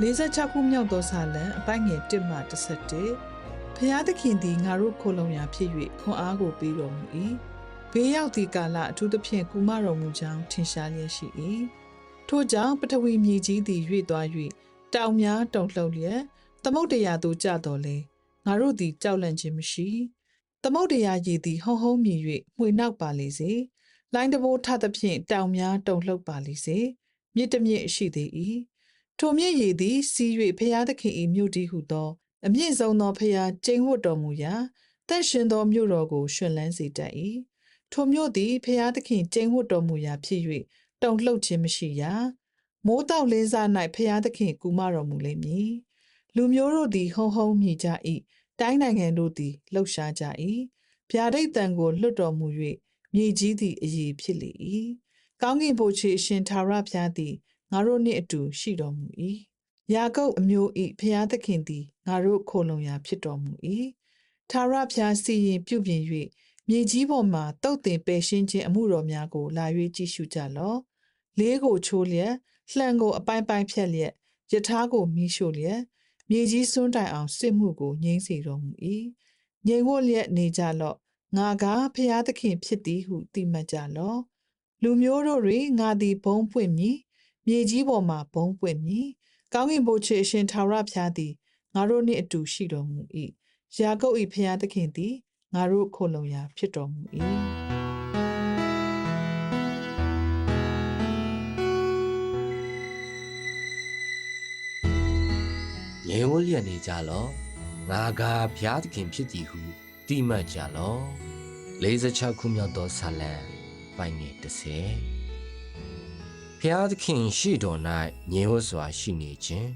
46ခုမြောက်သောဇာလံအပိုင်းငယ်1မှ11ဖျားသခင်သည်ငါတို့ခိုလုံရာဖြစ်၍ခွန်အားကိုပေးတော်မူ၏ဘေးရောက်သည့်ကာလအထူးသဖြင့်ကုမတော်မူကြောင်းထင်ရှားလျက်ရှိ၏ထို့ကြောင့်ပထဝီမြေကြီးသည်ရွေ့သွား၍တောင်များတုန်လှုပ်လျက်သမုတ်တရားသို့ကျတော်လေငါတို့သည်ကြောက်လန့်ခြင်းမရှိသမုတ်တရားရည်သည်ဟုံဟုံမြည်၍မှွေနောက်ပါလေစေလိုင်းတဘိုးထသဖြင့်တောင်များတုန်လှုပ်ပါလေစေမြစ်တစ်မြစ်ရှိသေး၏ ထိုမြစ်ရည်သည်စီး၍ဖျားသခင်၏မြို့တည်းဟုသော အမြင့်ဆုံးသောဖျားကျိန်ဝတ်တော်မူရာတန့်ရှင်သောမြို့တော်ကိုရှင်လန်းစေတတ်၏ထိုမြို့သည်ဖျားသခင်ကျိန်ဝတ်တော်မူရာဖြစ်၍တုန်လှုပ်ခြင်းမရှိရာမိုးတောက်လင်းစား၌ဖျားသခင်ကူမတော်မူလိမ့်မည်လူမျိုးတို့သည်ဟုံဟုံမြည်ကြ၏တိုင်းနိုင်ငံတို့သည်လှုပ်ရှားကြ၏ဗျာဒိတ်တံကိုလွတ်တော်မူ၍မြေကြီးသည်အည်ဖြစ်လေ၏ကောင်းကင်ဘုရားအရှင်သာရဘုရားသည် ငါတို့နှင့်အတူရှိတော်မူ၏ယာကုပ်အမျိုး၏ဖျားသခင်သည်ငါတို့ခိုလုံရာဖြစ်တော်မူ၏သာရဘုရားစီရင်ပြုပြင်၍မြေကြီးပေါ်မှတုတ်တင်ပယ်ရှင်းခြင်းအမှုတော်များကိုလာ၍ကြည့်ရှုကြလော့လေးကိုချိုးလျက်လှံကိုအပိုင်းပိုင်းဖြတ်လျက်ယထာကိုမီးရှို့လျက်မြေကြီးစွန်းတိုင်အောင်စစ်မှုကိုငြိမ့်စေတော်မူ၏ငြိမ်ဝတ်လျက်နေကြလော့ငါကဖျားသခင်ဖြစ်သည်ဟုသိမှတ်ကြလော့လူမျိုးတို့တွင်ငါသည်ဘုံပွင့်မည် မြေကြီးပေါ်မှာဘုံပွင့်မည်ကောင်းကင်ဘုရားအရှင်ထာဝရဘုရားသည်ငါတို့နှင့်အတူရှိတော်မူ၏ယာကုပ်၏ဖျားသခင်သည်ငါတို့ခိုလုံရာဖြစ်တော်မူ၏။ငယ်ဝလျက်နေကြလော့ငါကဘုရားသခင်ဖြစ်သည်ဟုတိမှတ်ကြလော့46ခုမြောက်သောဆာလံပိုင်းငယ်30ဘု ရားသခင်ရှိတော်၌ငြိမ်ဝတ်စွာရှိနေခြင်း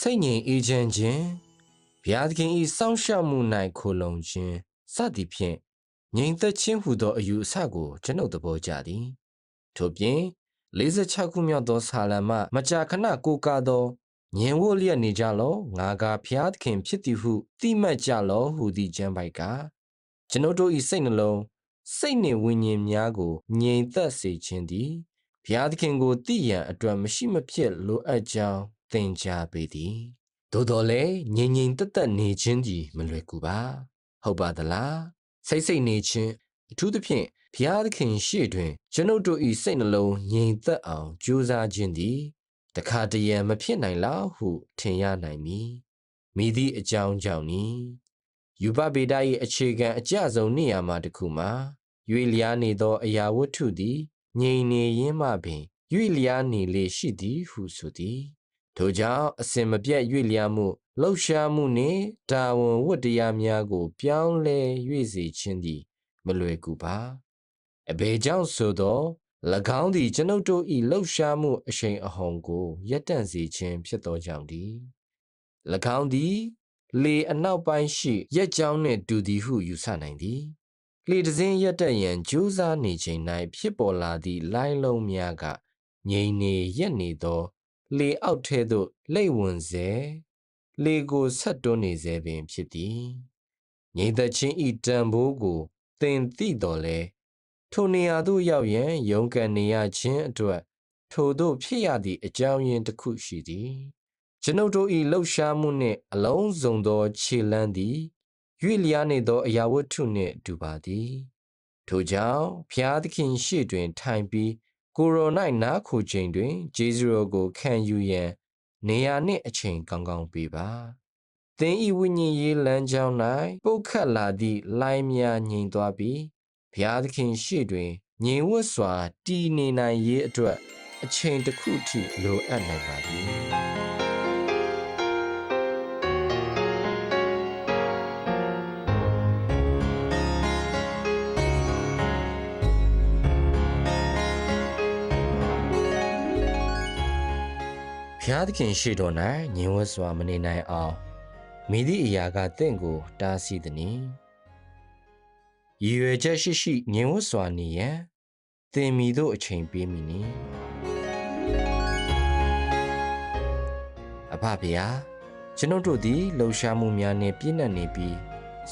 စိတ်ငြိမ်အေးချမ်းခြင်းဘုရားသခင်၏စောင့်ရှောက်မှု၌ခိုလုံခြင်းစသည်ဖြင့်ငြိမ်သက်ခြင်းဟုသောအယူအဆကိုကျွန်ုပ်သဘောကျသည်ထို့ပြင်46ခုမြောက်သောဆာလံမှမကြာခဏကိုကားသောညင်ဝတ်လျက်နေကြလောငါကဖျားသခင်ဖြစ်သည်ဟုတိမှတ်ကြလောဟူသည့်ကျမ်းပိုက်ကကျွန်ုပ်တို့၏စိတ်နှလုံး စိတ်နှင့်ဝိညာဉ်များကိုငြိမ်သက်စေခြင်းသည်ဘုရားသခင်ကိုသိရန်အတွက်မရှိမဖြစ်လိုအပ်ကြောင်းသင်ကြားပေသည်သို့တော်လည်းငြိမ်ငြိမ်သက်သက်နေခြင်းသည်မလွယ်ကူပါ ဟုတ်ပါသလားစိတ်စိတ်နေခြင်းအထူးသဖြင့်ဘုရားသခင်ရှေ့တွင် ကျွန်ုပ်တို့၏စိတ်နှလုံးငြိမ်သက်အောင်ကြိုးစားခြင်းသည်တခါတရံမဖြစ်နိုင်လောက်ဟုထင်ရနိုင်မည်မိသည့်အကြောင်းကြောင့်နီ ယူပဗေဒ၏အခြေခံအကျဆုံးနေရာမှာတစ်ခုမှာရွေလျားနေသော အရာဝတ္ထုသည်ငြိမ်နေရင်းမှပင်ရွေလျားနေလေရှိသည်ဟုဆိုသည်ထို့ကြောင့်အစင်မပြတ်ရွေလျားမှုလှုပ်ရှားမှုနှင့်တာဝန်ဝတ္တရားများကို ပြောင်းလဲ၍စေခြင်းသည်မလွယ်ကူပါအဘေကြောင့်ဆိုသော၎င်းသည်ကျွန်ုပ်တို့၏လှုပ်ရှားမှုအရှိန်အဟုန်ကိုရပ်တန့်စေခြင်းဖြစ်သောကြောင့်သည်၎င်းသည် လေအနောက်ပိုင်းရှိရက်ကြောင်းနှင့်တူသည်ဟုယူဆနိုင်သည်လေတစင်းရက်တက်ရန်ကြိုးစားနေချိန်၌ဖြစ်ပေါ်လာသည့်လိုင်းလုံးများကငြိမ်နေရက်နေသော လေအောက်ထဲသို့လိမ့်ဝင်စေလေကိုဆက်တွန်းနေစေပင်ဖြစ်သည်ငြိမ်သက်ခြင်းဤတန်ဖိုးကိုသင်သိတော်လဲထိုနေရာသို့ရောက်ရန်ရုန်းကန်နေရခြင်းအတွက်ထိုသို့ဖြစ်ရသည့်အကြောင်းရင်းတစ်ခုရှိသည် ကျွန်ုပ်တို့၏လှုပ်ရှားမှုနှင့်အလုံးစုံသောခြေလမ်းသည်ရွေ့လျားနေသောအရာဝတ္ထုနှင့်တူပါသည်ထိုကြောင့်ဖျားသခင်ရှေ့တွင် ထိုင်ပြီးကိုရို၌နားခိုချိန်တွင်ဂျေဇုတော်ကိုခံယူရန် နေရာနှင့်အချိန်ကောင်းကောင်းပေးပါသင်ဤဝိညာဉ်ရေးလမ်းကြောင်း၌ပုတ်ခတ်လာသည့်လိုင်းများငြိမ်သွားပြီးဘုရားသခင်ရှေ့တွင်ငြိမ်ဝတ်စွာတည်နေနိုင်ရေးအတွက် အချိန်တစ်ခုထိလိုအပ်နိုင်ပါသည်ား သခင်ရှိတော်၌ညင်ဝတ်စွာမနေနိုင်အောင်မိသည့်အရာကတင့်ကို တားဆီးသည်။ရည်ရွယ်ချက်ရှိရှိညင်ဝတ်စွာနေရန်သင်မီတို့အချိန်ပေးမိနီ။အဖဖေယာကျွန်ုပ်တို့သည်လှူရှားမှုများနှင့်ပြည့်နှက်နေပြီး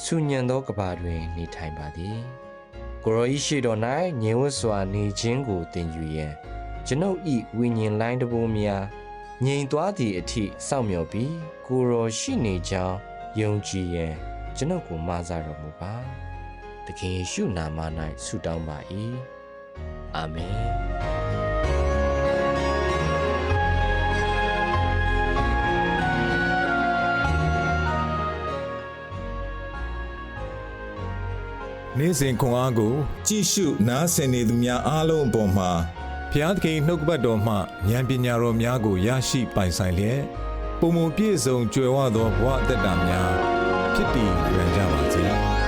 ဆူညံသောကဘာတွင်နေထိုင်ပါသည်။ကိုရောဤရှိတော်၌ညင်ဝတ်စွာနေခြင်းကိုသင်ယူရန်ကျွန်ုပ်ဤဝိညာဉ်လိုင်းတဘိုးများ ငြိမ်သွားသည့်အထိစောင့်မျှော်ပြီးကိုရောရှိနေကြောင်းယုံကြည်ရန်ကျွန်ုပ်ကိုမဆာတော်မူပါ။သခင်ယေရှုနာမ၌ဆုတောင်းပါ၏။အာမင်နေ့စဉ်ခွန်အားကိုကြည့်ရှုနားဆင်နေသူများအားလုံးအပေါ်မှာ ဖျားသခင်နှုတ်ကပတ်တော်မှဉာဏ်ပညာတော်များကိုရရှိပိုင်ဆိုင်လျက်ပုံပုံပြည့်စုံကြွယ်ဝသောဘဝအသက်တာများဖြစ်တည်ရန်ကြပါစေ။